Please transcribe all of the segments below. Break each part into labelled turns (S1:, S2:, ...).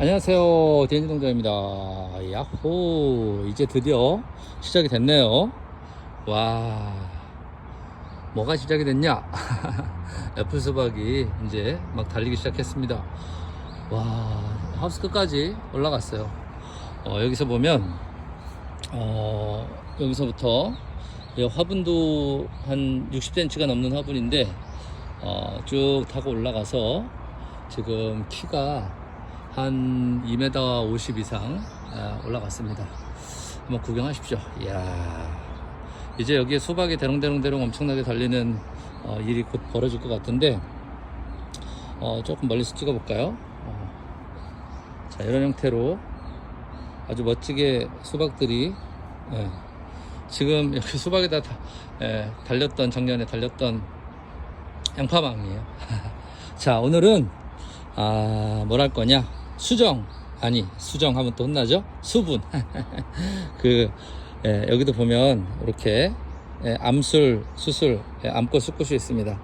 S1: 안녕하세요. 디엔지 동장입니다. 야호. 이제 드디어 시작이 됐네요. 와. 뭐가 시작이 됐냐? 애플 수박이 이제 막 달리기 시작했습니다. 와. 하우스 끝까지 올라갔어요. 어, 여기서 보면, 어, 여기서부터 이 화분도 한 60cm가 넘는 화분인데, 어, 쭉 타고 올라가서 지금 키가 한 2m 50 이상 아, 올라갔습니다. 한번 구경하십시오. 이야, 이제 여기에 수박이 대롱대롱대롱 엄청나게 달리는 어, 일이 곧 벌어질 것 같은데, 어, 조금 멀리서 찍어 볼까요? 어, 자, 이런 형태로 아주 멋지게 수박들이 예, 지금 여기 수박에다 다, 예, 달렸던 작년에 달렸던 양파망이에요. 자, 오늘은 아, 뭘 할 거냐? 수정. 아니, 수정 하면 또 혼나죠? 수분. 그, 예, 여기도 보면, 이렇게, 예, 암술, 수술, 예, 암꽃, 숫꽃이 있습니다.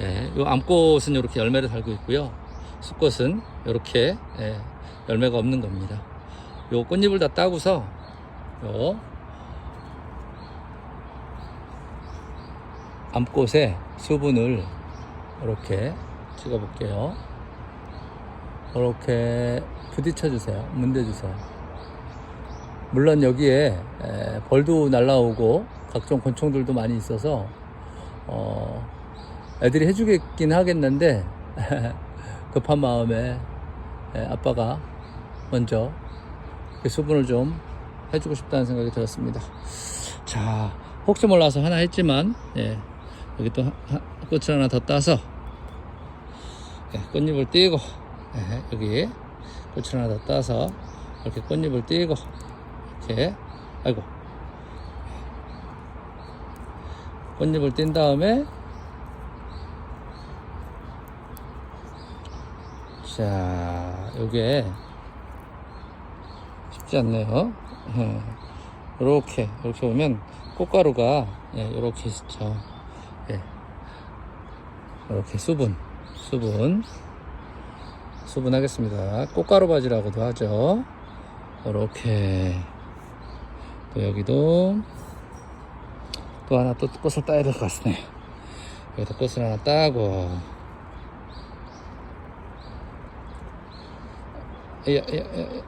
S1: 예, 요 암꽃은 이렇게 열매를 달고 있고요. 숫꽃은 이렇게, 예, 열매가 없는 겁니다. 요 꽃잎을 다 따고서, 요, 암꽃에 수분을 이렇게 찍어 볼게요. 이렇게 부딪혀 주세요. 문대 주세요. 물론 여기에 에, 벌도 날라오고 각종 곤충들도 많이 있어서 어, 애들이 해주겠긴 하겠는데 급한 마음에 에, 아빠가 먼저 그 수분을 좀 해주고 싶다는 생각이 들었습니다. 자, 혹시 몰라서 하나 했지만 예, 여기 또 하- 하- 꽃을 하나 더 따서 예, 꽃잎을 띄고 예, 여기 꽃을 하나 더 따서 이렇게 꽃잎을 띄고 이렇게 아이고. 꽃잎을 띈 다음에 자 요게 쉽지 않네요. 예, 이렇게 이렇게 보면 꽃가루가 예, 이렇게 있죠. 예, 이렇게 수분 수분 수분하겠습니다. 꽃가루 바지라고도 하죠. 이렇게 또 여기도 또 하나 또 꽃을 따야 될 것 같네. 여기다 꽃을 하나 따고 예, 예, 예,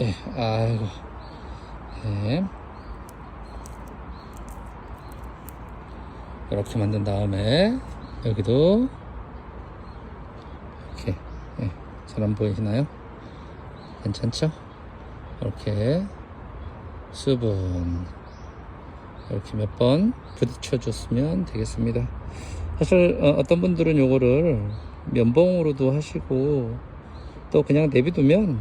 S1: 예, 아이고, 예. 이렇게 만든 다음에 여기도 이렇게 예, 잘안 보이시나요? 괜찮죠? 이렇게 수분 이렇게 몇 번 부딪혀 줬으면 되겠습니다. 사실 어, 떤 분들은 요거를 면봉으로도 하시고 또 그냥 내비두면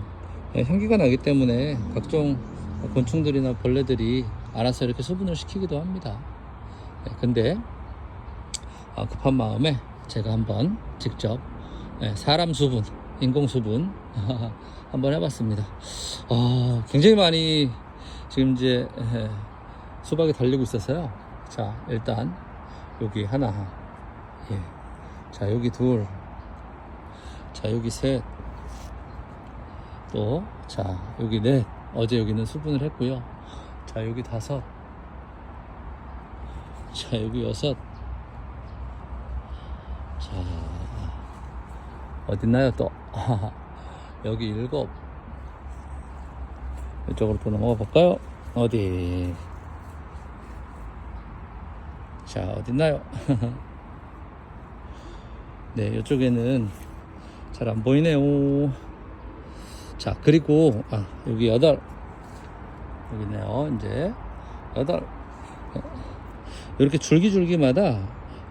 S1: 예, 향기가 나기 때문에 각종 곤충들이나 벌레들이 알아서 이렇게 수분을 시키기도 합니다. 예, 근데 아, 급한 마음에 제가 한번 직접 예, 사람 수분, 인공 수분 한번 해봤습니다. 아, 굉장히 많이 지금 이제 예, 수박이 달리고 있어서요. 자, 일단 여기 하나, 예, 자 여기 둘, 자 여기 셋, 또 자 여기 넷. 어제 여기는 수분을 했고요. 자 여기 다섯, 자 여기 여섯, 자 어딨나요 또? 여기 일곱. 이쪽으로 또 넘어가 볼까요? 어디? 자 어딨나요? 네 이쪽에는 잘 안 보이네요. 자 그리고 아 여기 여덟. 여기 있네요 이제. 여덟. 이렇게 줄기줄기마다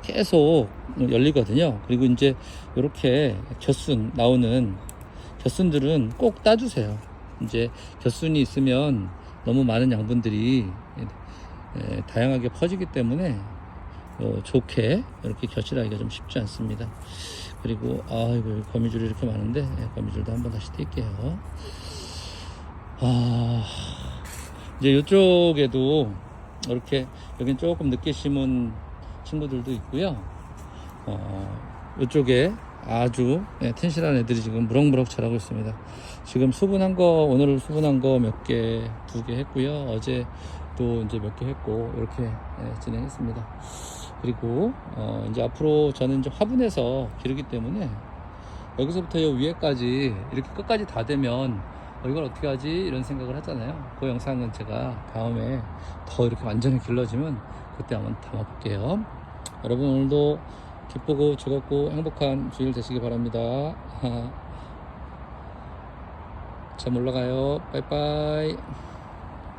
S1: 계속 열리거든요. 그리고 이제 이렇게 겨순 나오는 겨순들은 꼭 따주세요. 이제 겨순이 있으면 너무 많은 양분들이 에, 다양하게 퍼지기 때문에 어, 좋게 이렇게 겨실하기가 좀 쉽지 않습니다. 그리고 아이고 거미줄이 이렇게 많은데 예, 거미줄도 한번 다시 뗄게요. 아 이제 이쪽에도 이렇게 여긴 조금 늦게 심은 친구들도 있고요. 어, 이쪽에 아주 예, 텐실한 애들이 지금 무럭무럭 자라고 있습니다. 지금 수분한 거 오늘 수분한 거 몇 개 두 개 했고요. 어제 또 이제 몇 개 했고 이렇게 예, 진행했습니다. 그리고 어, 이제 앞으로 저는 이제 화분에서 기르기 때문에 여기서부터 요 위에까지 이렇게 끝까지 다 되면 어, 이걸 어떻게 하지 이런 생각을 하잖아요. 그 영상은 제가 다음에 더 이렇게 완전히 길러지면 그때 한번 담아볼게요. 여러분 오늘도 기쁘고 즐겁고 행복한 주일 되시기 바랍니다. 잠 올라가요. 빠이빠이.